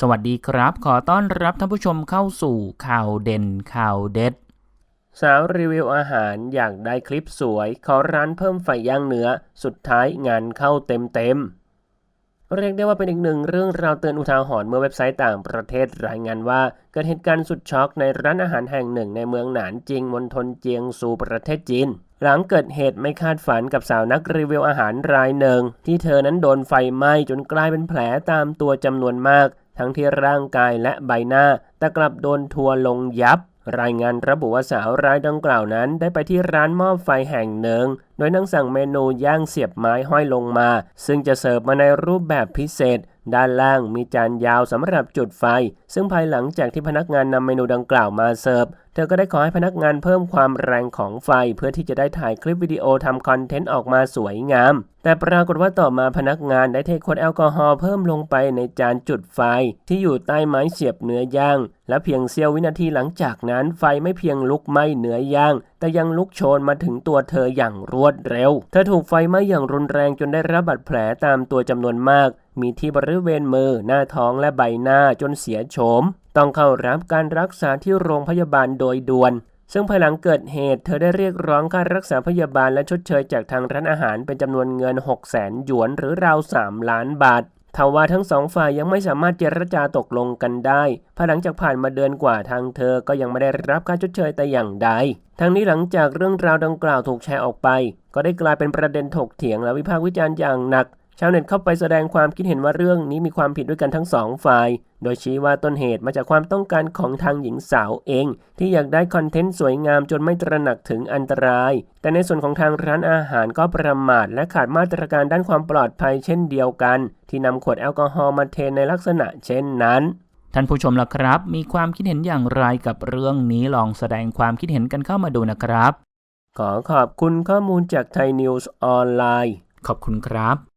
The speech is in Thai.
สวัสดีครับ ขอต้อนรับท่านผู้ชมเข้าสู่ข่าวเด่นข่าวเด็ด สาวรีวิวอาหารอยากได้คลิปสวย ขอร้านเพิ่มไฟย่างเนื้อ สุดท้ายงานเข้าเต็มเต็มๆเรียกได้ว่าเป็นอีกหนึ่งเรื่องราวเตือนอุทาหรณ์เมื่อเว็บไซต์ต่างประเทศรายงานว่า เกิดเหตุการณ์สุดช็อกในร้านอาหารแห่งหนึ่งในเมืองหนานจิงมณฑลเจียงซูประเทศจีน หลังเกิดเหตุไม่คาดฝันกับสาวนักรีวิวอาหารรายหนึ่ง ที่เธอนั้นโดนไฟไหม้จนกลายเป็นแผลตามตัวจำนวนมาก ทั้งที่ร่างกายและใบหน้า แต่กลับโดนทัวลงยับ รายงานระบุว่าสาวรายดังกล่าวนั้นได้ไปที่ร้านหม้อไฟแห่งหนึ่ง โดยนั่งสั่งเมนูย่างเสียบไม้ห้อยลงมา ซึ่งจะเสิร์ฟมาในรูปแบบพิเศษ ด้านล่างมีจานยาวสำหรับจุดไฟ ซึ่งภายหลังจากที่พนักงานนำเมนูดังกล่าวมาเสิร์ฟ เธอก็ได้ขอให้พนักงานเพิ่มความแรงของไฟ เพื่อที่จะได้ถ่ายคลิปวิดีโอทำคอนเทนต์ออกมาสวยงาม แต่ปรากฏว่าต่อมาพนักงานได้เทขวดแอลกอฮอล์เพิ่มลงไปในจานจุดไฟ ที่อยู่ใต้ไม้เสียบเนื้อย่าง และเพียงเสี้ยววินาทีหลังจากนั้นไฟไม่เพียงลุกไหม้เนื้อย่างแต่ยังลุกโชนมาถึงตัวเธออย่างรวดเร็ว เธอถูกไฟไหม้อย่างรุนแรงจนได้รับบาดแผลตามตัวจำนวนมาก มีที่บริเวณมือ หน้าท้องและใบหน้าจนเสียโฉม ต้องเข้ารับการรักษาที่โรงพยาบาลโดยด่วนซึ่งภายหลังเกิดเหตุเธอได้เรียกร้องค่ารักษาพยาบาลและชดเชยจากทางร้านอาหารเป็นจำนวนเงิน 6 0 0 0 0 0หยวนหรือราว 3 ล้านบาท ทว่าทั้งสองฝ่ายยังไม่สามารถเจรจาตกลงกันได้ภายหลังจากผ่านมาเดือนกว่าทางเธอก็ยังไม่ได้รับค่าชดเชยแต่อย่างใดทั้งนี้หลังจากเรื่องราวดังกล่าวถูกแชร์ออกไป ก็ได้กลายเป็นประเด็นถกเถียงและวิพากษ์วิจารณ์อย่างหนัก ชาวเน็ตเข้าไปแสดงความคิดเห็นว่าเรื่องนี้มีความผิดด้วยกันทั้งสองฝ่าย โดยชี้ว่าต้นเหตุมาจากความต้องการของทางหญิงสาวเอง ที่อยากได้คอนเทนต์สวยงามจนไม่ตระหนักถึงอันตราย แต่ในส่วนของทางร้านอาหารก็ประมาทและขาดมาตรการด้านความปลอดภัยเช่นเดียวกัน ที่นำขวดแอลกอฮอล์มาเทในลักษณะเช่นนั้นท่านผู้ชมล่ะครับ มีความคิดเห็นอย่างไรกับเรื่องนี้ลองแสดงความคิดเห็นกันเข้ามาดูนะครับ ขอขอบคุณข้อมูลจากไทยนิวส์ออนไลน์ ขอบคุณครับ